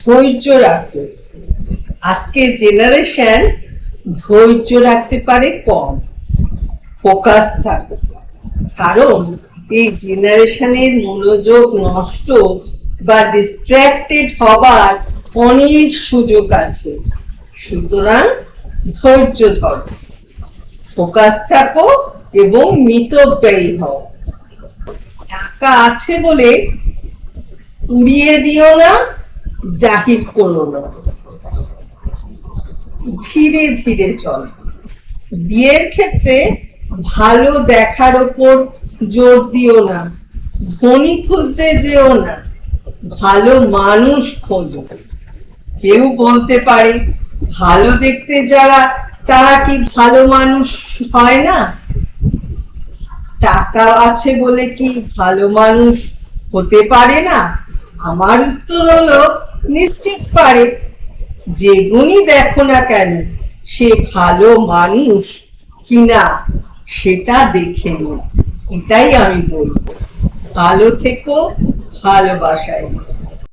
ধৈর্য রাখো আজকে জেনারেশন ধৈর্য রাখতে পারে কম। ফোকাস কারণ এই জেনারেশনের মনোযোগ নষ্ট বা ডিস্ট্র্যাক্টেড হবার অনেক সুযোগ আছে। সুতরাং ধৈর্য ধরো। ফোকাস থাকো এবং মিতব্যয়ী হও। টাকা আছে বলে উড়িয়ে দিও না। জাহির করো না। ধীরে ধীরে চল। বিয়ের ক্ষেত্রে ভালো দেখার ওপর জোর দিও না। ধনী খুঁজতে যেও না। ভালো মানুষ খোঁজো। কেউ বলতে পারে, ভালো দেখতে যারা, তারা কি ভালো মানুষ হয় না? টাকা আছে বলে কি ভালো মানুষ হতে পারে না? আমার উত্তর হলো নিশ্চিত পারে যে গুণই দেখো না কেন, সে ভালো মানুষ কিনা সেটা দেখে নিন। এটাই আমি বলব। ভালো থেকো, ভালোবাসায়